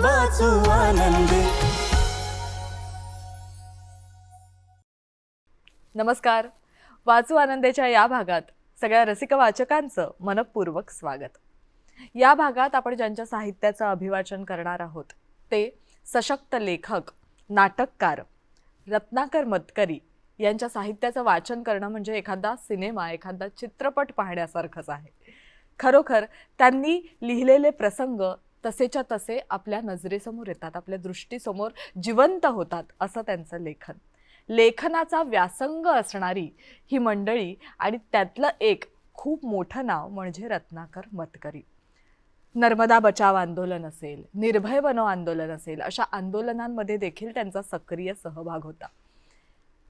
वाचू आनंदी. नमस्कार. वाचू आनंदेच्या या भागात सगळ्या रसिक वाचकांचं मनपूर्वक स्वागत. या भागात आपण ज्यांच्या साहित्याचं अभिवाचन करणार आहोत ते सशक्त लेखक नाटककार रत्नाकर मतकरी यांच्या साहित्याचं वाचन करणं म्हणजे एखादा सिनेमा एखादा चित्रपट पाहण्यासारखंच आहे. खरोखर त्यांनी लिहिलेले प्रसंग तसेच्या तसे आपल्या नजरेसमोर येतात आपल्या दृष्टीसमोर जिवंत होतात असं त्यांचं लेखन. लेखनाचा व्यासंग असणारी ही मंडळी आणि त्यातलं एक खूप मोठं नाव म्हणजे रत्नाकर मतकरी. नर्मदा बचाव आंदोलन असेल निर्भय बनो आंदोलन असेल अशा आंदोलनांमध्ये देखील त्यांचा सक्रिय सहभाग होता.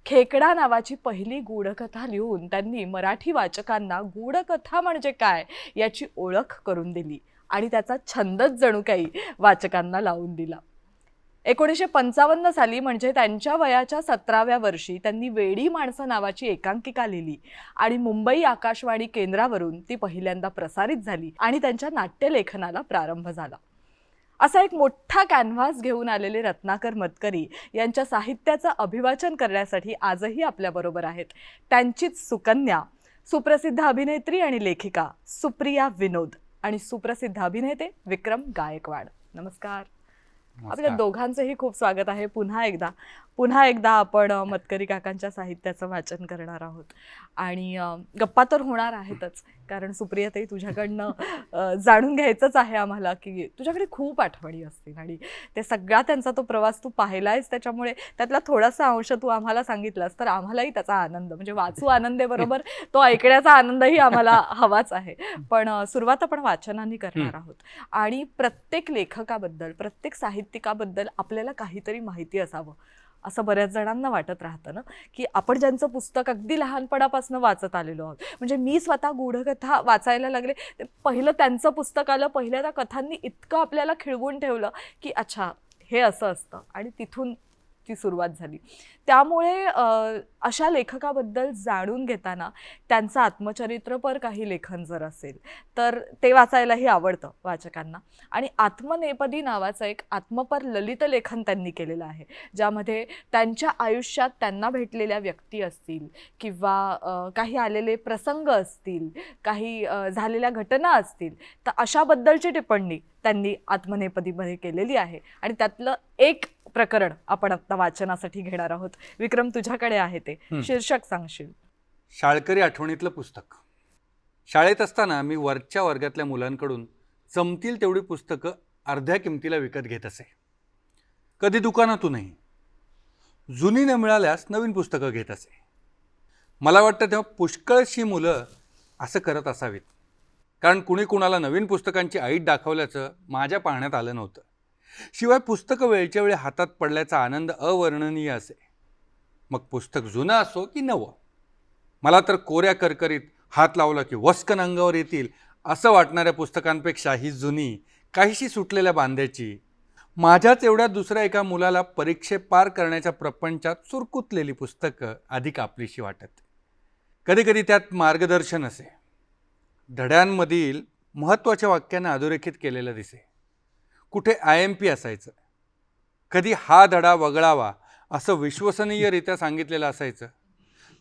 खेकडा नावाची पहिली गूढकथा लिहून त्यांनी मराठी वाचकांना गूढकथा म्हणजे काय याची ओळख करून दिली. आणि त्याचा छंदच जणू काही वाचकांना लावून दिला. एकोणीसशे पंचावन्न साली म्हणजे त्यांच्या वयाच्या सतराव्या वर्षी त्यांनी वेडी माणसं नावाची एकांकिका लिहिली आणि मुंबई आकाशवाणी केंद्रावरून ती पहिल्यांदा प्रसारित झाली आणि त्यांच्या नाट्यलेखनाला प्रारंभ झाला. असा एक मोठा कॅनव्हास घेऊन आलेले रत्नाकर मतकरी यांच्या साहित्याचं अभिवाचन करण्यासाठी आजही आपल्याबरोबर आहेत. त्यांचीच सुकन्या सुप्रसिद्ध अभिनेत्री आणि लेखिका सुप्रिया विनोद. आणि सुप्रसिद्ध अभिनेते विक्रम गायकवाड. नमस्कार. आपल्या दोघांचंही खूप स्वागत आहे पुन्हा एकदा. पुन्हा एकदा आपण मतकरी काकांच्या साहित्याचं वाचन करणार आहोत. आणि गप्पा तर होणार आहेतच कारण सुप्रियाताई तुझ्याकडनं जाणून घ्यायचंच आहे आम्हाला की तुझ्याकडे खूप आठवणी असतील आणि ते सगळा त्यांचा तो प्रवास तू पाहिलायस त्याच्यामुळे त्यातला थोडासा अंश तू आम्हाला सांगितलास तर आम्हालाही त्याचा आनंद म्हणजे वाचू आनंदेबरोबर तो ऐकण्याचा आनंदही आम्हाला हवाच आहे. पण सुरुवात आपण वाचनाने करणार आहोत. आणि प्रत्येक लेखकाबद्दल प्रत्येक साहित्यिकाबद्दल आपल्याला काहीतरी माहिती असावं. असं बऱ्याच जणांना वाटत राहतं ना की आपण ज्यांचं पुस्तक अगदी लहानपणापासून वाचत आलेलो आहोत. म्हणजे मी स्वतः गूढकथा वाचायला लागले ते पहिलं त्यांचं पुस्तक आलं पहिल्या त्या कथांनी इतकं आपल्याला खिळवून ठेवलं की अच्छा हे असं असतं. आणि तिथून ती सुरुवात झाली. त्यामुळे अशा लेखकाबद्दल जाणून घेताना त्यांचं आत्मचरित्रपर काही लेखन जर असेल तर ते वाचायलाही आवडतं वाचकांना. आणि आत्मनेपदी नावाचं एक आत्मपर ललित लेखन त्यांनी केलेलं आहे ज्यामध्ये त्यांच्या आयुष्यात त्यांना भेटलेल्या व्यक्ती असतील किंवा काही आलेले प्रसंग असतील काही झालेल्या घटना असतील तर अशाबद्दलची टिप्पणी त्यांनी आत्मनेपदीमध्ये केलेली आहे. आणि त्यातलं एक प्रकरण आपण आत्ता वाचनासाठी घेणार आहोत. विक्रम तुझ्याकडे आहे ते. शीर्षक सांगशील. शाळकरी आठवणीतलं पुस्तक. शाळेत असताना मी वरच्या वर्गातल्या मुलांकडून जमतील तेवढी पुस्तकं अर्ध्या किमतीला विकत घेत असे. कधी दुकानातूनही जुनी न मिळाल्यास नवीन पुस्तकं घेत असे. मला वाटतं तेव्हा पुष्कळशी मुलं असं करत असावीत. कारण कुणी कुणाला नवीन पुस्तकांची ऐट दाखवल्याचं माझ्या पाहण्यात आलं नव्हतं. शिवाय पुस्तकं वेळच्या वेळी हातात पडल्याचा आनंद अवर्णनीय असे. मग पुस्तक जुनं असो की नवं? मला तर कोऱ्या करकरीत हात लावला की वस्कन अंगावर येतील असं वाटणाऱ्या पुस्तकांपेक्षा ही जुनी काहीशी सुटलेल्या बांध्याची माझ्याच एवढ्या दुसऱ्या एका मुलाला परीक्षे पार करण्याच्या प्रपंचात चुरकुतलेली पुस्तकं अधिक आपलीशी वाटत. कधीकधी त्यात मार्गदर्शन असे. धड्यांमधील महत्त्वाच्या वाक्यांना अधोरेखित केलेलं दिसे. कुठे आय एम पी असायचं. कधी हा धडा वगळावा असं विश्वसनीयरित्या सांगितलेलं असायचं.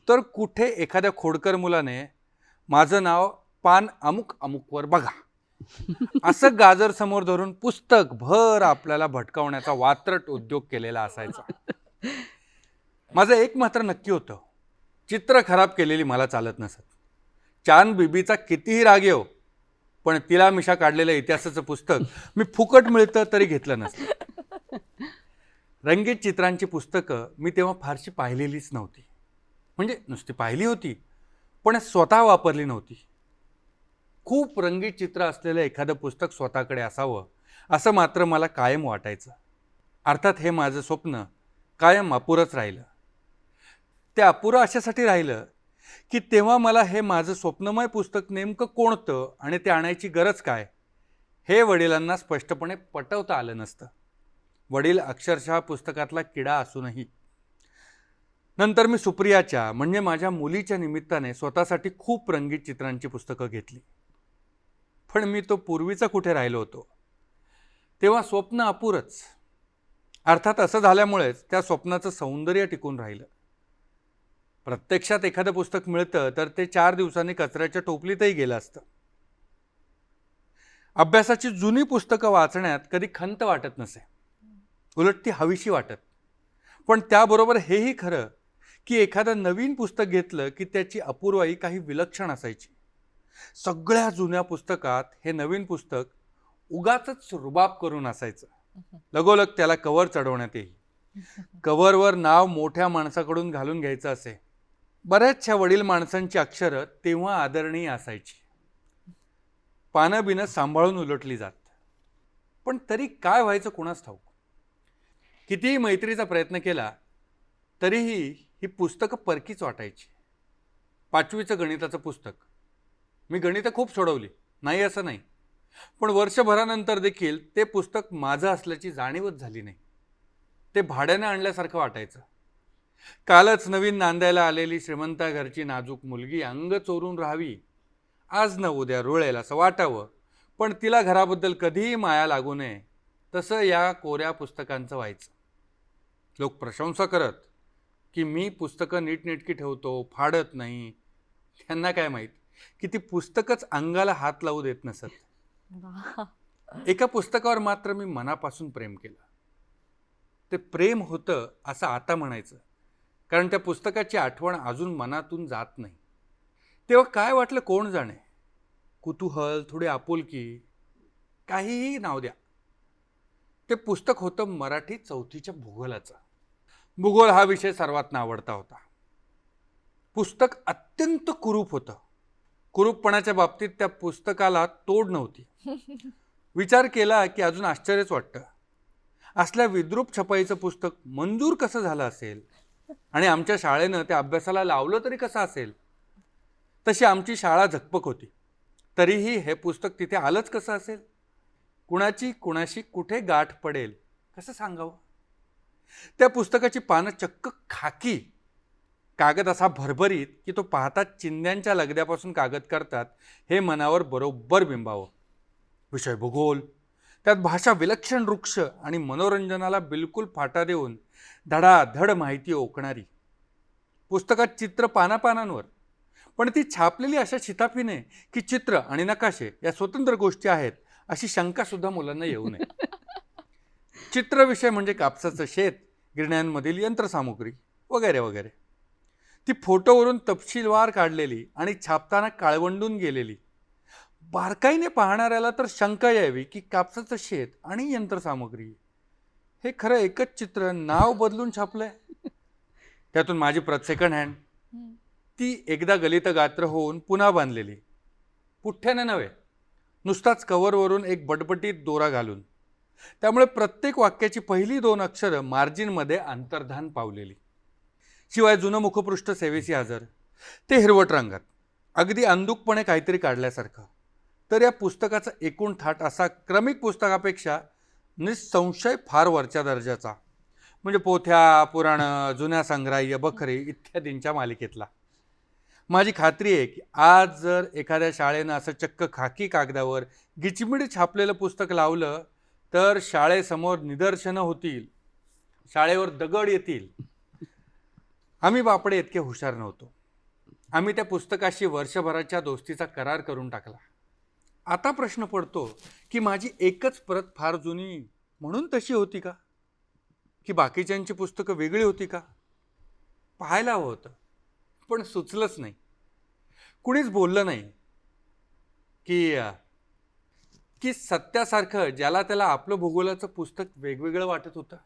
तर कुठे एखाद्या खोडकर मुलाने माझं नाव पान अमुक अमुकवर बघा. असं गाजर समोर धरून पुस्तक भर आपल्याला भटकावण्याचा वात्रट उद्योग केलेला असायचा. माझं एक मात्र नक्की होतं. चित्र खराब केलेली मला चालत नसत. चांद बीबीचा कितीही राग येव पण तिला मिशा काढलेलं इतिहासाचं पुस्तक मी फुकट मिळतं तरी घेतलं नसतं. रंगीत चित्रांची पुस्तकं मी तेव्हा फारशी पाहिलेलीच नव्हती. म्हणजे नुसती पाहिली होती पण स्वतः वापरली नव्हती. खूप रंगीत चित्र असलेलं एखादं पुस्तक स्वतःकडे असावं असं मात्र मला कायम वाटायचं. अर्थात हे माझं स्वप्न कायम अपुरंच राहिलं. ते अपुरं अशासाठी राहिलं की तेव्हा मला हे माझं स्वप्नमय पुस्तक नेमकं कोणतं आणि ते आणायची गरज काय हे वडिलांना स्पष्टपणे पटवता आलं नसतं. वडील अक्षरशः पुस्तकातला किडा असूनही. नंतर मी सुप्रियाच्या म्हणजे माझ्या मुलीच्या निमित्ताने स्वतःसाठी खूप रंगीत चित्रांची पुस्तकं घेतली. पण मी तो पूर्वीचा कुठे राहिलो होतो? तेव्हा स्वप्न अपुरच. अर्थात असं झाल्यामुळेच त्या स्वप्नाचं सौंदर्य टिकून राहिलं. प्रत्यक्षात एखादं पुस्तक मिळतं तर ते चार दिवसांनी कचऱ्याच्या टोपलीतही गेलं असतं. अभ्यासाची जुनी पुस्तकं वाचण्यात कधी खंत वाटत नसे. उलट ती हवीशी वाटत. पण त्याबरोबर हेही खरं की एखादं नवीन पुस्तक घेतलं की त्याची अपूर्वाई काही विलक्षण असायची. सगळ्या जुन्या पुस्तकात हे नवीन पुस्तक उगाच रुबाब करून असायचं. लगोलग त्याला कवर चढवण्यात येईल. कवरवर नाव मोठ्या माणसाकडून घालून घ्यायचं असे. बऱ्याचशा वडील माणसांची अक्षरं तेव्हा आदरणीय असायची. पानं बिनं सांभाळून उलटली जात. पण तरी काय व्हायचं कुणास ठाऊक? कितीही मैत्रीचा प्रयत्न केला तरीही ही पुस्तकं परकीच वाटायची. पाचवीचं गणिताचं पुस्तक. मी गणितं खूप सोडवली. नाही असं नाही. पण वर्षभरानंतर देखील ते पुस्तक माझं असल्याची जाणीवच झाली नाही. ते भाड्याने आणल्यासारखं वाटायचं. कालच नवीन नांदायला आलेली श्रीमंता घरची नाजूक मुलगी अंग चोरून राहावी. आज न उद्या रुळेल असं वाटावं. पण तिला घराबद्दल कधीही माया लागू नये. तसं या कोऱ्या पुस्तकांचं व्हायचं. लोक प्रशंसा करत की मी पुस्तकं नीटनेटकी ठेवतो फाडत नाही. त्यांना काय माहीत? की ती पुस्तकच अंगाला हात लावू देत नसत. एका पुस्तकावर मात्र मी मनापासून प्रेम केलं. ते प्रेम होतं असं आता म्हणायचं. कारण त्या पुस्तकाची आठवण अजून मनातून जात नाही. तेव्हा काय वाटलं कोण जाणे? कुतूहल थोडी आपुलकी काहीही नाव द्या. ते पुस्तक होतं मराठी चौथीच्या भूगोलाचं. भूगोल हा विषय सर्वात आवडता होता. पुस्तक अत्यंत कुरूप होतं. कुरूपपणाच्या बाबतीत त्या पुस्तकाला तोड नव्हती. विचार केला की अजून आश्चर्यच वाटतं. असल्या विद्रूप छपाईचं पुस्तक मंजूर कसं झालं असेल? आणि आमच्या शाळेनं त्या अभ्यासाला लावलं तरी कसं असेल? तशी आमची शाळा झकपक होती. तरीही हे पुस्तक तिथे आलंच कसं असेल? कुणाची कुणाशी कुठे गाठ पडेल? कसं सांगावं? त्या पुस्तकाची पानं चक्क खाकी. कागद असा भरभरीत की तो पाहता चिंध्यांच्या लगद्यापासून कागद करतात हे मनावर बरोबर बिंबावं. विषय भूगोल. त्यात भाषा विलक्षण वृक्ष आणि मनोरंजनाला बिलकुल फाटा देऊन धडाधड माहिती ओकणारी. पुस्तकात चित्र पानापानांवर. पण ती छापलेली अशा शिताफीने की चित्र आणि नकाशे या स्वतंत्र गोष्टी आहेत अशी शंकासुद्धा मुलांना येऊ नये. चित्रविषय म्हणजे कापसाचं शेत गिरण्यांमधील यंत्रसामुग्री वगैरे वगैरे. ती फोटोवरून तपशीलवार काढलेली आणि छापताना काळवंडून गेलेली. बारकाईने पाहणाऱ्याला तर शंका यावी की कापसाचं शेत आणि यंत्रसामुग्री हे खरं एकच चित्र नाव बदलून छापलंय? त्यातून माझी प्रत सेकंड हँड ती एकदा गलित गात्र होऊन पुन्हा बांधलेली. पुठ्ठ्याने नव्हे नुसताच कवरवरून एक बटबटीत दोरा घालून. त्यामुळे प्रत्येक वाक्याची पहिली दोन अक्षरं मार्जिनमध्ये अंतर्धान पावलेली. शिवाय जुनं मुखपृष्ठ सेवेशी हजर. ते हिरवट रंगात. अगदी अंदुकपणे काहीतरी काढल्यासारखं. तर या पुस्तकाचा एकूण थाट असा क्रमिक पुस्तकापेक्षा निसंशय फार वरच्या दर्जाचा. म्हणजे पोथ्या पुराणं जुन्या संग्राह्य बखरे इत्यादींच्या मालिकेतला. माझी खात्री आहे की आज जर एखाद्या शाळेनं असं चक्क खाकी कागदावर गिचमिड छापलेलं पुस्तक लावलं तर शाळेसमोर निदर्शनं होतील. शाळेवर दगड येतील. आम्ही बापडे इतके हुशार नव्हतो. आम्ही त्या पुस्तकाशी वर्षभराच्या दोस्तीचा करार करून टाकला. आता प्रश्न पडतो की माझी एकच प्रत फार जुनी म्हणून तशी होती का? की बाकीच्यांची पुस्तकं वेगळी होती का? पाहायला हवं होतं पण सुचलंच नाही. कुणीच बोललं नाही की की सत्यासारखं ज्याला त्याला आपलं भूगोलाचं पुस्तक वेगवेगळं वाटत होतं.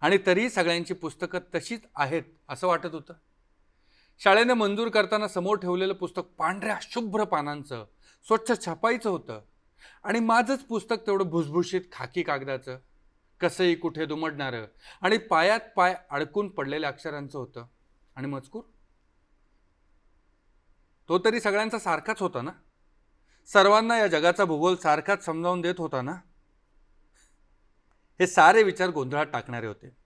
आणि तरीही सगळ्यांची पुस्तकं तशीच आहेत असं वाटत होतं. शाळेने मंजूर करताना समोर ठेवलेलं पुस्तक पांढऱ्या शुभ्र पानांचं स्वच्छ छपाईचं होतं. आणि माझंच पुस्तक तेवढं भुसभुशीत खाकी कागदाचं. कसंही कुठे दुमडणारं. आणि पायात पाय अडकून पडलेल्या अक्षरांचं होतं. आणि मजकूर? तो तरी सगळ्यांचा सारखाच होता ना? सर्वांना या जगाचा भूगोल सारखाच समजावून देत होता ना? हे सारे विचार गोंधळात टाकणारे होते.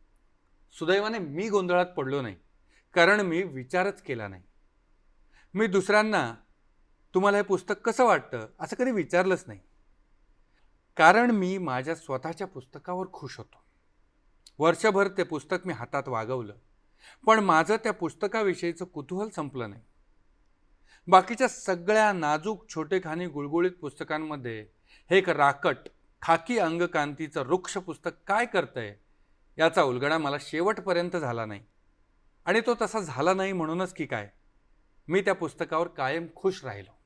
सुदैवाने मी गोंधळात पडलो नाही कारण मी विचारच केला नाही. मी दुसऱ्यांना तुम्हाला हे पुस्तक कसं वाटतं? असं कधी विचारलंच नाही. कारण मी माझ्या स्वतःच्या पुस्तकावर खुश होतो. वर्षभर ते पुस्तक मी हातात वागवलं पण माझं त्या पुस्तकाविषयीचं कुतूहल संपलं नाही. बाकीच्या सगळ्या नाजूक छोटेखानी गुळगुळीत पुस्तकांमध्ये हे एक राकट खाकी अंगकांतीचं वृक्ष पुस्तक काय करतंय याचा उलगडा मला शेवटपर्यंत झाला नाही. आणि तो तसा झाला नाही म्हणूनच की काय? मी त्या पुस्तकावर कायम खुश राहिलो.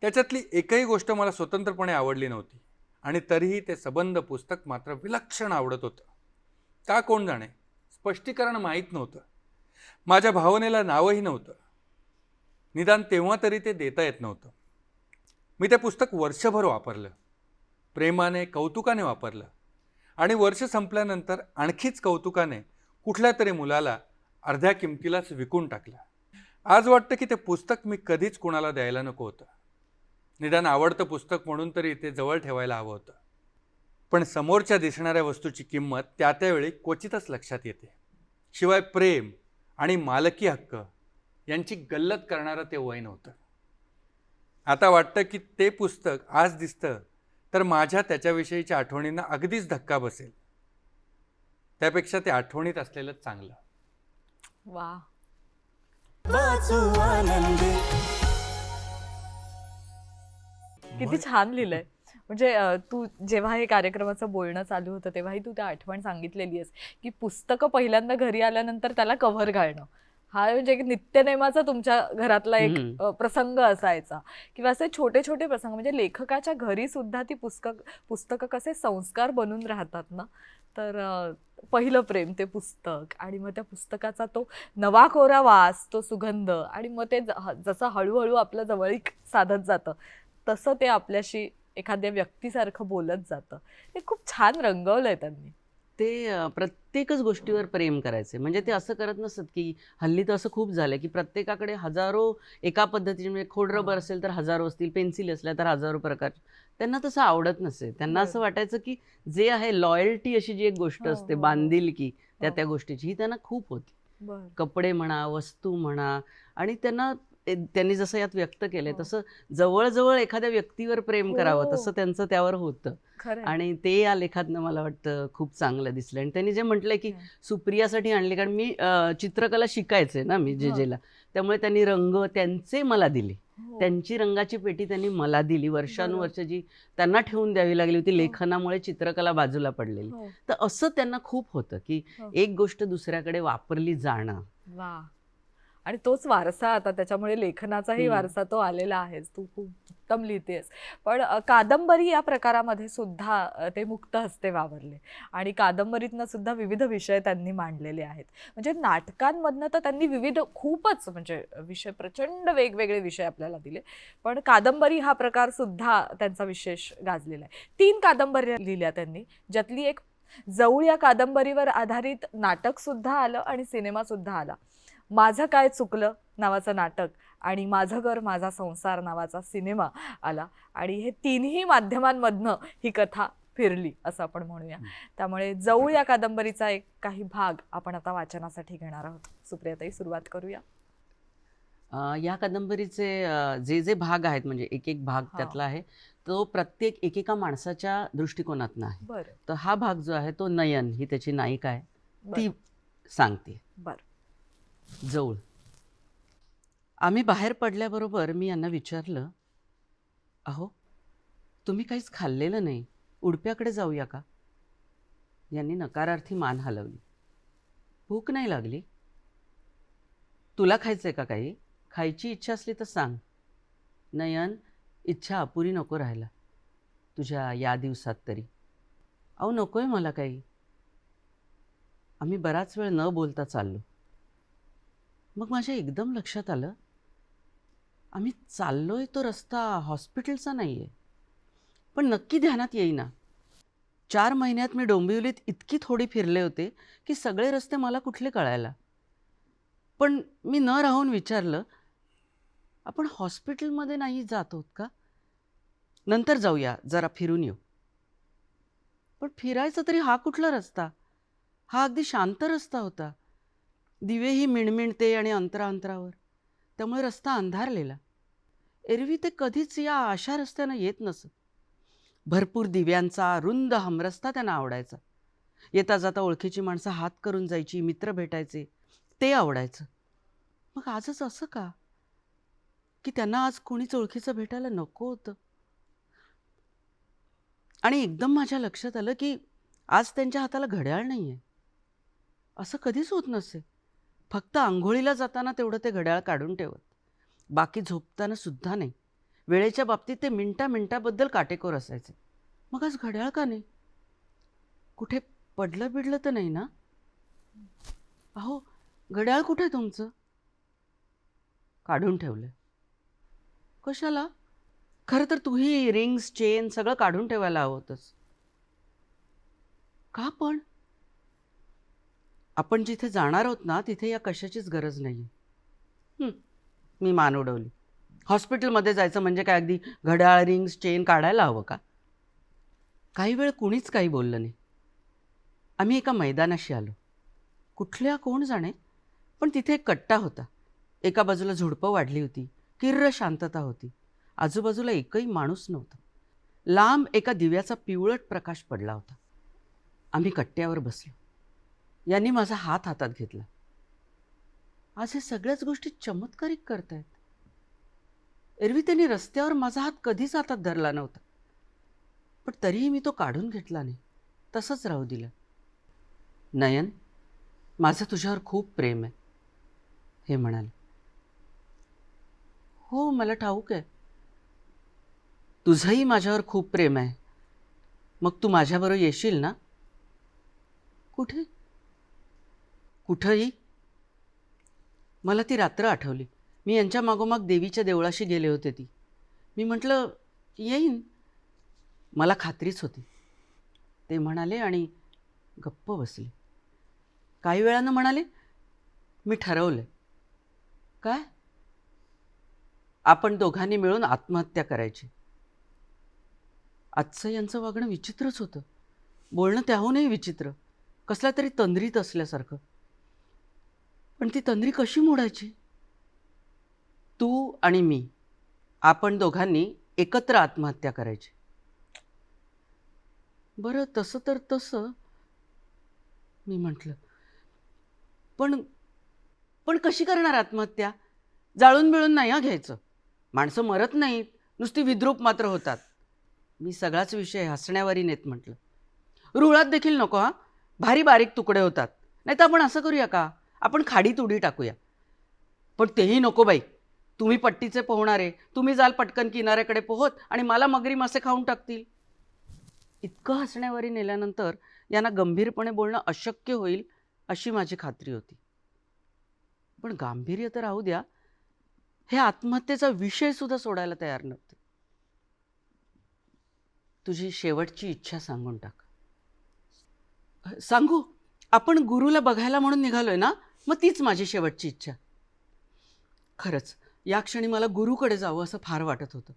त्याच्यातली एकही गोष्ट मला स्वतंत्रपणे आवडली नव्हती आणि तरीही ते सबंध पुस्तक मात्र विलक्षण आवडत होतं. का कोण जाणे? स्पष्टीकरण माहीत नव्हतं. माझ्या भावनेला नावही नव्हतं. निदान तेव्हा तरी ते देता येत नव्हतं. मी ते पुस्तक वर्षभर वापरलं. प्रेमाने कौतुकाने वापरलं. आणि वर्ष संपल्यानंतर आणखीच कौतुकाने कुठल्या तरी मुलाला अर्ध्या किमतीलाच विकून टाकलं. आज वाटतं की ते पुस्तक मी कधीच कुणाला द्यायला नको होतं. निदान आवडतं पुस्तक म्हणून तरी ते जवळ ठेवायला हवं होतं. पण समोरच्या दिसणाऱ्या वस्तूची किंमत त्या त्यावेळी क्वचितच लक्षात येते. शिवाय प्रेम आणि मालकी हक्क यांची गल्लत करणारं ते वय नव्हतं. आता वाटतं की ते पुस्तक आज दिसतं तर माझ्या त्याच्याविषयीच्या आठवणींना अगदीच धक्का बसेल. त्यापेक्षा ते आठवणीत असलेलं चांगलं. वा. वाचू आनंदे. किती छान लिहिलंय. म्हणजे तू जेव्हा हे कार्यक्रमाचं बोलणं चालू होतं तेव्हाही तू त्या आठवण सांगितलेली आहेस की पुस्तकं पहिल्यांदा घरी आल्यानंतर त्याला कव्हर घालणं. हा म्हणजे एक नित्यनेमाचा तुमच्या घरातला एक प्रसंग असायचा. किंवा असे छोटे छोटे प्रसंग म्हणजे लेखकाच्या घरी सुद्धा ती पुस्तक पुस्तकं कसे संस्कार बनून राहतात ना? तर पहिलं प्रेम ते पुस्तक आणि मग त्या पुस्तकाचा तो नवा कोरा वास तो सुगंध आणि मग ते जसं हळूहळू आपलं जवळीक साधत जातं तसं ते आपल्याशी एखाद्या व्यक्तीसारखं बोलत जातं. हे खूप छान रंगवलंय त्यांनी. ते प्रत्येकच गोष्टीवर प्रेम करायचे म्हणजे ते असं करत नसत की हल्ली तर असं खूप झालंय की प्रत्येकाकडे हजारो एका पद्धतीने म्हणजे खोडरबर हा. असेल तर हजारो असतील पेन्सिल असल्या तर हजारो प्रकार त्यांना तसं आवडत नसे त्यांना असं. वाटायचं की जे आहे लॉयल्टी अशी जी एक गोष्ट हो, असते हो. बांधिलकी त्या. त्या गोष्टीची ही त्यांना खूप होती कपडे म्हणा वस्तू म्हणा आणि त्यांना त्यांनी जसं यात व्यक्त केलंय हो. तसं जवळजवळ एखाद्या व्यक्तीवर प्रेम करावं हो. तसं त्यांचं त्यावर होतं आणि ते या लेखातनं मला वाटतं खूप चांगलं दिसलं आणि त्यांनी जे म्हटलंय की हं. सुप्रियासाठी आणले कारण मी चित्रकला शिकायचे ना मी जे. जेला त्यामुळे त्यांनी रंग त्यांचे मला दिले. त्यांची रंगाची पेटी त्यांनी मला दिली वर्षानुवर्ष जी त्यांना ठेवून द्यावी लागली होती लेखनामुळे चित्रकला बाजूला पडलेली. तर असं त्यांना खूप होतं की. एक गोष्ट दुसऱ्याकडे वापरली जाणं आणि तोच वारसा आता त्याच्यामुळे लेखनाचाही. वारसा तो आलेला आहेच तू खूप उत्तम लिहितेस. पण कादंबरी या प्रकारामध्ये सुद्धा ते मुक्त हस्ते वावरले. आणि कादंबरीतनं सुद्धा विविध विषय त्यांनी मांडलेले आहेत. म्हणजे नाटकांमधनं तर त्यांनी विविध खूपच म्हणजे विषय प्रचंड वेगवेगळे विषय आपल्याला दिले. पण कादंबरी हा प्रकार सुद्धा त्यांचा विशेष गाजलेला आहे. तीन कादंबऱ्या लिहिल्या त्यांनी. ज्यातली एक जवळ या कादंबरीवर आधारित नाटक सुद्धा आलं आणि सिनेमा सुद्धा आला. माझं काय चुकलं नावाचं नाटक आणि माझं घर माझा संसार नावाचा सिनेमा आला आणि हे तिन्ही माध्यमांमधनं ही कथा फिरली असं आपण म्हणूया. त्यामुळे जवळ या कादंबरीचा एक काही भाग आपण आता वाचनासाठी घेणार आहोत. सुप्रियाताई सुरुवात करूया. या कादंबरीचे जे जे भाग आहेत म्हणजे एक एक भाग. त्यातला आहे तो प्रत्येक एकेका माणसाच्या दृष्टिकोनातनं आहे. बरं. तर हा भाग जो आहे तो नयन ही त्याची नायिका आहे. ती सांगते. बरं. जवळ. आम्ही बाहेर पडल्याबरोबर मी यांना विचारलं अहो तुम्ही काहीच खाल्लेलं नाही उडप्याकडे जाऊया का? यांनी नकारार्थी मान हलवली. भूक नाही लागली. तुला खायचं आहे का काही? खायची इच्छा असली तर सांग. नयन इच्छा अपुरी नको राहायला. तुझ्या या दिवसात तरी. अहो नको आहे मला काही. आम्ही बराच वेळ न बोलता चाललो. मग माझ्या एकदम लक्षात आलं आम्ही चाललोय तो रस्ता हॉस्पिटलचा नाही आहे पण नक्की ध्यानात येईना. चार महिन्यात मी डोंबिवलीत इतकी थोडी फिरले होते की सगळे रस्ते मला कुठले कळायला. पण मी न राहून विचारलं आपण हॉस्पिटलमध्ये नाही जात आहोत का? नंतर जाऊया जरा फिरून येऊ. पण फिरायचा तरी हा कुठला रस्ता? हा अगदी शांत रस्ता होता. दिवेही मिणमिणते आणि अंतराअंतरावर त्यामुळे रस्ता अंधारलेला. एरवी ते कधीच या अशा रस्त्यानं येत नसत. भरपूर दिव्यांचा रुंद हमरस्ता त्यांना आवडायचा. येता जाता ओळखीची माणसं हात करून जायची मित्र भेटायचे ते आवडायचं. मग आजच असं का? की त्यांना आज कोणीच ओळखीचं भेटायला नको होतं? आणि एकदम माझ्या लक्षात आलं की आज त्यांच्या हाताला घड्याळ नाही आहे असं कधीच होत नसे. फक्त आंघोळीला जाताना तेवढं ते घड्याळ काढून ठेवत. बाकी झोपताना सुद्धा नाही. वेळेच्या बाबतीत ते मिनटा मिनटाबद्दल काटेकोर असायचे. मग आज घड्याळ का नाही? कुठे पडलं बिडलं तर नाही ना? अहो घड्याळ कुठे आहे तुमचं? काढून ठेवलं. कशाला? खरं तर तूही रिंग्स चेन सगळं काढून ठेवायला हवं होतंस. का पण? आपण जिथे जाणार आहोत ना तिथे या कशाचीच गरज नाही आहे मी मान उडवली. हॉस्पिटलमध्ये जायचं म्हणजे काय अगदी घड्याळ रिंग्स चेन काढायला हवं का? काही वेळ कुणीच काही बोललं नाही. आम्ही एका मैदानाशी आलो. कुठल्या कोण जाणे पण तिथे एक कट्टा होता. एका बाजूला झुडपं वाढली होती किर्र शांतता होती. आजूबाजूला एकही माणूस नव्हता. लांब एका दिव्याचा पिवळट प्रकाश पडला होता. आम्ही कट्ट्यावर बसलो. यांनी माझा हात हातात घेतला. आज हे सगळ्याच गोष्टी चमत्कारिक करतायत. एरवी त्यांनी रस्त्यावर माझा हात कधीच हातात धरला नव्हता. पण तरीही मी तो काढून घेतला नाही. तसंच राहू दिलं. नयन माझं तुझ्यावर खूप प्रेम आहे हे म्हणाले. हो मला ठाऊक आहे. तुझंही माझ्यावर खूप प्रेम आहे. मग तू माझ्याबरोबर येशील ना? कुठे? कुठंही? मला ती रात्र आठवली. मी यांच्या मागोमाग देवीच्या देवळाशी गेले होते ती. मी म्हटलं येईन. मला खात्रीच होती. ते म्हणाले आणि गप्प बसले. काही वेळानं म्हणाले मी ठरवलं काय? आपण दोघांनी मिळून आत्महत्या करायची. आजचं यांचं वागणं विचित्रच होतं. बोलणं त्याहूनही विचित्र. कसल्या तरी तंद्रीत असल्यासारखं. पण ती तंद्री कशी मोडायची? तू आणि मी आपण दोघांनी एकत्र आत्महत्या करायची. बरं तसं तर तसं मी म्हटलं. पण पण कशी करणार आत्महत्या? जाळून बिळून नाही हा घ्यायचं. माणसं मरत नाहीत नुसती विद्रूप मात्र होतात. मी सगळाच विषय हसण्यावरी नेत म्हटलं. रुळात देखील नको हा. भारी बारीक तुकडे होतात. नाही तर आपण असं करूया का? आपण खाडीत उडी टाकूया. पण तेही नको बाई. तुम्ही पट्टीचे पोहणारे तुम्ही जाल पटकन किनाऱ्याकडे पोहत आणि मला मगरी मासे खाऊन टाकतील. इतकं हसण्यावरी नेल्यानंतर यांना गंभीरपणे बोलणं अशक्य होईल अशी माझी खात्री होती. पण गांभीर्य तर राहू द्या हे आत्महत्येचा विषय सुद्धा सोडायला तयार नव्हते. तुझी शेवटची इच्छा सांगून टाक. सांगू? आपण गुरुला बघायला म्हणून निघालोय ना मग तीच माझी शेवटची इच्छा. खरंच या क्षणी मला गुरुकडे जावं असं फार वाटत होतं.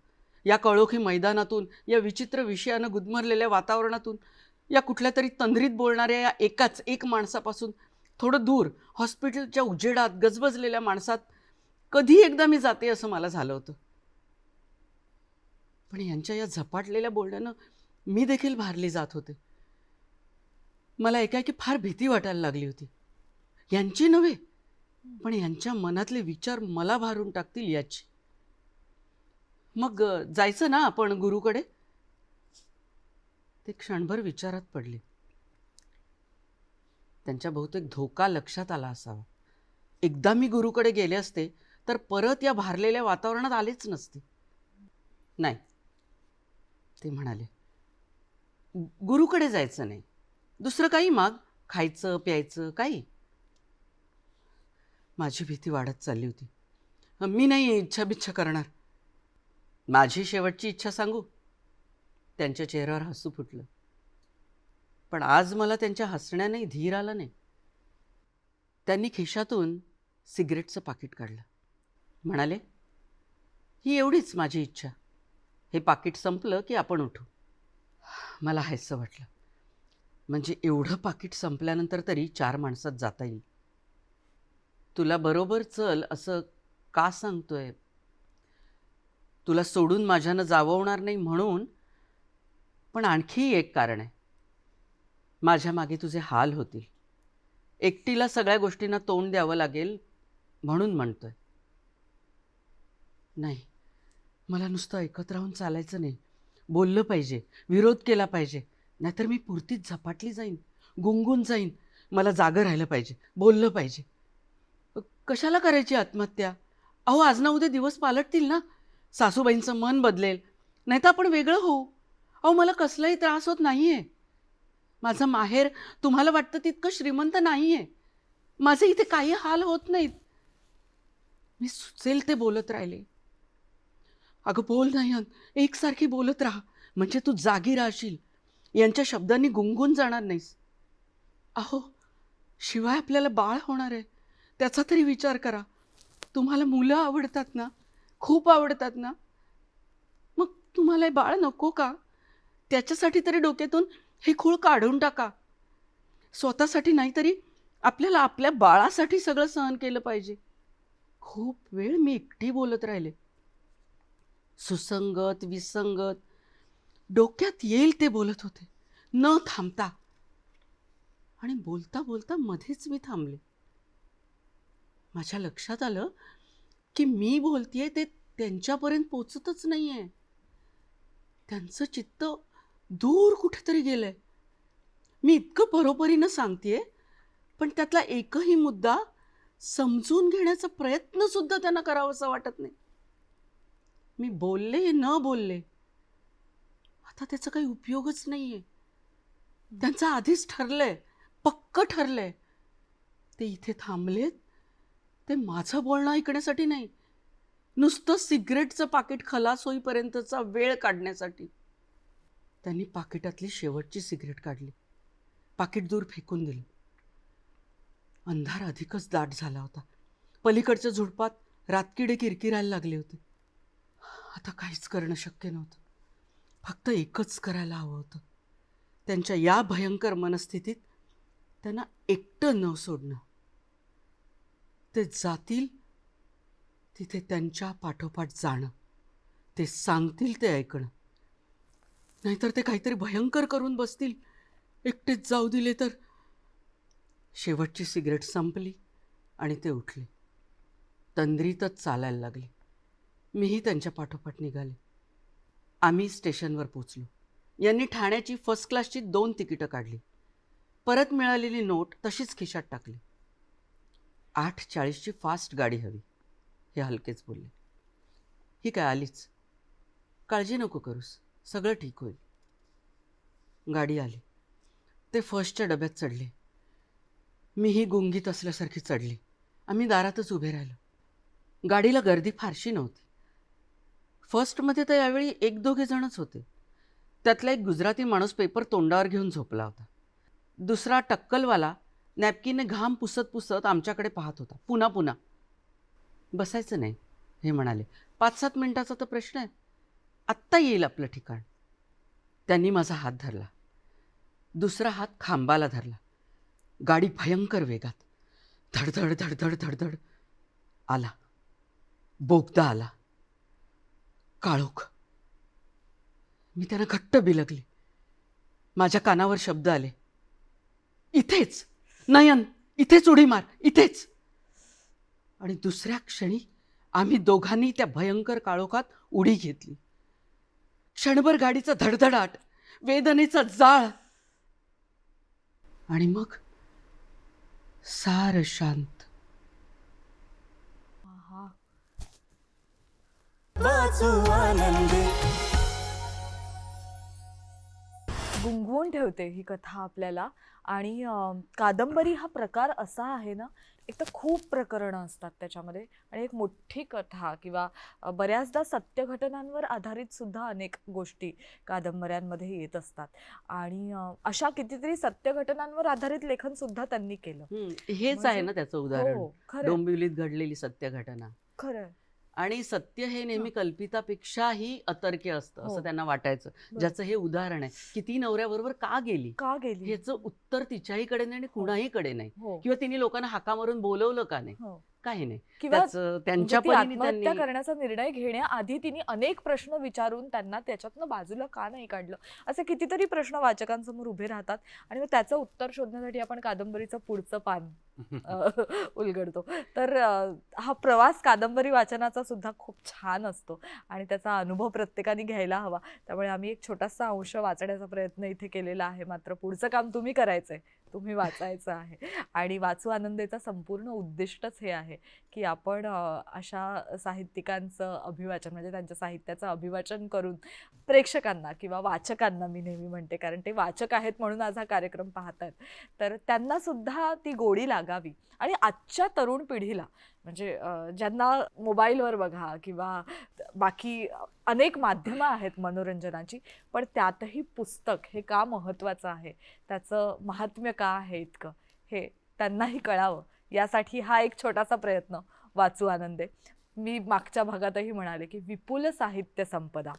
या कळोखी मैदानातून या विचित्र विषयानं गुदमरलेल्या वातावरणातून या कुठल्या तरी तंद्रीत बोलणाऱ्या या एकाच एक माणसापासून थोडं दूर हॉस्पिटलच्या उजेडात गजबजलेल्या माणसात कधी एकदा मी जाते असं मला झालं होतं. पण यांच्या या झपाटलेल्या बोलण्यानं मी देखील भारली जात होते. मला एकाएकी फार भीती वाटायला लागली होती. यांची नव्हे पण यांच्या मनातले विचार मला भारून टाकतील याची. मग जायचं ना आपण गुरुकडे? ते क्षणभर विचारात पडले. त्यांच्या बहुतेक धोका लक्षात आला असावा. एकदा मी गुरुकडे गेले असते तर परत या भारलेल्या वातावरणात आलेच नसते. नाही ते म्हणाले गुरुकडे जायचं नाही. दुसरं काही माग खायचं प्यायचं काही? माझी भीती वाढत चालली होती. मी नाही इच्छा बिच्छा करणार. माझी शेवटची इच्छा सांगू. त्यांच्या चेहऱ्यावर हसू फुटलं. पण आज मला त्यांच्या हसण्याने धीर आला नाही. त्यांनी खिशातून सिगरेटचं पाकिट काढलं. म्हणाले ही एवढीच माझी इच्छा. हे पाकिट संपलं की आपण उठू. मला हायसं वाटलं. म्हणजे एवढं पाकिट संपल्यानंतर तरी चार माणसात जाता येईल. तुला बरोबर चल असं का सांगतोय? तुला सोडून माझ्यानं जाववणार नाही म्हणून पण आणखी एक कारण आहे. माझ्या मागे तुझे हाल होतील. एकटीला सगळ्या गोष्टींना तोंड द्यावं लागेल म्हणून म्हणतोय. नाही मला नुसतं ऐकत राहून चालायचं नाही. बोललं पाहिजे विरोध केला पाहिजे. नाहीतर मी पुरतीच झपाटली जाईन गुंगून जाईन. मला जागं राहिलं पाहिजे बोललं पाहिजे. कशाला करायची आत्महत्या? अहो आज ना उद्या दिवस पालटतील ना? सासूबाईंचं मन बदलेल. नाही तर आपण वेगळं होऊ. अहो मला कसलाही त्रास होत नाही आहे माझं माहेर तुम्हाला वाटतं तितकं श्रीमंत नाही आहे माझे इथे काही हाल होत नाहीत. मी सुचेल ते बोलत राहिले. अगं बोल नाही एकसारखी बोलत राहा. म्हणजे तू जागी राहशील. यांच्या शब्दांनी गुंगून जाणार नाहीस. अहो शिवाय आपल्याला बाळ होणार आहे. त्याचा तरी विचार करा. तुम्हाला मुलं आवडतात ना? खूप आवडतात ना? मग तुम्हाला हे बाळ नको का? त्याच्यासाठी तरी डोक्यातून हे खूळ काढून टाका. स्वतःसाठी नाही तरी आपल्याला आपल्या बाळासाठी सगळं सहन केलं पाहिजे. खूप वेळ मी एकटी बोलत राहिले. सुसंगत विसंगत डोक्यात येईल ते बोलत होते. न थांबता. आणि बोलता बोलता मध्येच मी थांबले. माझ्या लक्षात आलं की मी बोलतेय ते त्यांच्यापर्यंत पोचतच नाही आहे त्यांचं चित्त दूर कुठेतरी गेलंय. मी इतकं बरोबरीनं सांगतेय पण त्यातला एकही मुद्दा समजून घेण्याचा प्रयत्न सुद्धा त्यांना करावासा वाटत नाही. मी बोलले न बोलले आता त्याचा काही उपयोगच नाहीये. त्यांचं आधीच ठरलंय. पक्क ठरलंय. ते इथे थांबलेत. ते माझं बोलणं ऐकण्यासाठी नाही. नुसतं सिगरेटचं पाकिट खलास होईपर्यंतचा वेळ काढण्यासाठी. त्यांनी पाकिटातली शेवटची सिगरेट काढली. पाकिट दूर फेकून दिलं. अंधार अधिकच दाट झाला होता. पलीकडच्या झुडपात रातकिडे किरकिरायला लागले होते. आता काहीच करणं शक्य नव्हतं. फक्त एकच करायला हवं होतं. त्यांच्या या भयंकर मनस्थितीत त्यांना एकटं न सोडणं. ते जातील तिथे त्यांच्या पाठोपाठ जाणं. ते सांगतील ते ऐकणं. नाहीतर ते काहीतरी भयंकर करून बसतील. एकटेच जाऊ दिले तर. शेवटची सिगरेट संपली आणि ते उठले. तंद्रीतच चालायला लागले. मीही त्यांच्या पाठोपाठ निघाले. आम्ही स्टेशनवर पोचलो यांनी ठाण्याची फर्स्ट क्लासची दोन तिकीटं काढली. परत मिळालेली नोट तशीच खिशात टाकली. आठ चाळीसची फास्ट गाडी हवी हे हलकेच बोलले. ही काय आलीच? काळजी नको करूस सगळं ठीक होईल. गाडी आली. ते फर्स्टच्या डब्यात चढले. मीही गुंगीत असल्यासारखी चढली. आम्ही दारातच उभे राहिलो. गाडीला गर्दी फारशी नव्हती. फर्स्टमध्ये तर यावेळी एक दोघे जणच होते. त्यातला एक गुजराती माणूस पेपर तोंडावर घेऊन झोपला होता. दुसरा टक्कलवाला नॅपकिनने घाम पुसत पुसत आमच्याकडे पाहत होता. पुन्हा पुन्हा. बसायचं नाही हे म्हणाले. पाच सात मिनिटाचा तर प्रश्न आहे. आत्ता येईल आपलं ठिकाण. त्यांनी माझा हात धरला. दुसरा हात खांबाला धरला. गाडी भयंकर वेगात. धडधड धडधड धडधड आला. बोगदा आला. काळोख. मी त्यांना घट्ट बिलगले. माझ्या कानावर शब्द आले. इथेच नयन इथेच उडी मार इथेच. आणि दुसऱ्या क्षणी आम्ही दोघांनी त्या भयंकर काळोखात उडी घेतली. क्षणभर गाडीचा धडधडाट वेदनेचा जाळ. आणि मग सार शांत आहा. वाचू आनंदी. गुंगवून ठेवते ही कथा आपल्याला. आणि अं, कादंबरी हा प्रकार असा आहे ना एक तर खूप प्रकरणं असतात त्याच्यामध्ये. आणि एक मोठी कथा किंवा अं, बऱ्याचदा सत्य घटनांवर आधारित सुद्धा अनेक गोष्टी कादंबऱ्यांमध्ये येत असतात. आणि अं, अशा कितीतरी सत्य घटनांवर आधारित लेखन सुद्धा त्यांनी केलं. हम्म, हेच म्हणजे- आहे ना त्याचं उदाहरण. हो खरं डोंबिवलीत घडलेली सत्य घटना खरं आणि सत्य हे नेहमी कल्पितापेक्षाही अतर्क्य असतं हो. असं त्यांना वाटायचं. ज्याचं हे उदाहरण आहे की ती नवऱ्याबरोबर का गेली? का गेली? ह्याचं उत्तर तिच्याहीकडे नाही आणि कुणाहीकडे नाही. हो. किंवा तिने लोकांना हाका मारून बोलवलं का नाही? हो. काही नाही. किंवा त्याचं त्यांच्या ती परीने आत्महत्या त्यांनी करण्याचा निर्णय घेण्याआधी तिने अनेक प्रश्न विचारून त्यांना त्याच्यातनं बाजूला का नाही काढलं? असे कितीतरी प्रश्न वाचकांसमोर उभे राहतात आणि मग त्याचं उत्तर शोधण्यासाठी आपण कादंबरीचं पुढचं पान अ, उलगडतो. तर अ, हा प्रवास कादंबरी वाचनाचा सुद्धा खूप छान असतो आणि त्याचा अनुभव प्रत्येकाने घ्यायला हवा. त्यामुळे आम्ही एक छोटासा अंश वाचण्याचा प्रयत्न इथे केलेला आहे. मात्र पुढचं काम तुम्ही करायचंय. तुम्ही वाचायचं आहे. आणि वाचू आनंदेचा संपूर्ण उद्दिष्टच हे आहे. की आपण अशा साहित्यिकांचं अभिवाचन म्हणजे त्यांच्या साहित्याचं अभिवाचन करून प्रेक्षकांना किंवा वाचकांना मी नेहमी म्हणते कारण ते वाचक आहेत म्हणून आज हा कार्यक्रम पाहत आहेत तर त्यांना सुद्धा ती गोडी लागावी. आणि आजच्या तरुण पिढीला म्हणजे ज्यांना मोबाईलवर बघा किंवा बाकी अनेक माध्यमं आहेत मनोरंजनाची पण त्यातही पुस्तक हे का महत्त्वाचं आहे? त्याचं महात्म्य का आहे इतकं? हे त्यांनाही कळावं. यासाठी हा एक छोटासा प्रयत्न. वाचू आनंदे. मी मागच्या भागातही म्हणाले की विपुल साहित्य संपदा.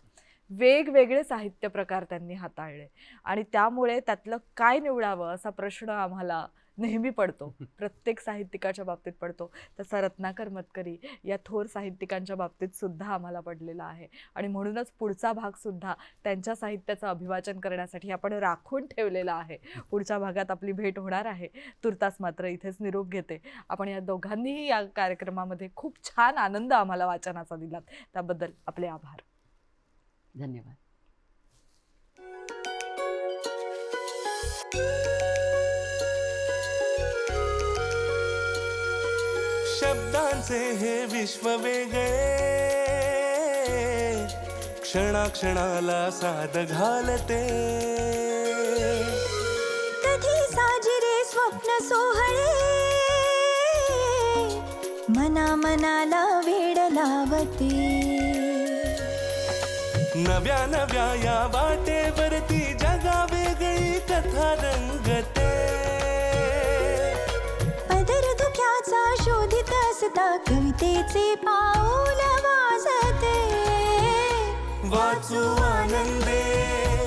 वेगवेगळे साहित्य प्रकार त्यांनी हाताळले. आणि त्यामुळे त्यातलं काय निवडावं असा प्रश्न आम्हाला नेहमी पडतो. प्रत्येक साहित्यिकाच्या बाबतीत पडतो. तसा रत्नाकर मतकरी या थोर साहित्यिकांच्या बाबतीत सुद्धा आम्हाला पडलेला आहे. आणि म्हणूनच पुढचा भाग सुद्धा त्यांच्या साहित्याचं अभिवाचन करण्यासाठी आपण राखून ठेवलेला आहे. पुढच्या भागात आपली भेट होणार आहे. तुर्तास मात्र इथेच निरोप घेते. आपण या दोघांनीही या कार्यक्रमामध्ये खूप छान आनंद आम्हाला वाचनाचा दिलात. त्याबद्दल आपले आभार. धन्यवाद. शब्दांचे हे विश्व वेगळे. क्षणाक्षणाला साद घालते. कधी साजिरे स्वप्न सोहळे. मना मनाला वेड लावते. नव्या नव्या या वाटेवरती जगा वेगळी कथा रंगते. पदर धुक्याचा शोधित असता कवितेचे पाऊल वाजते. वाचू आनंदे.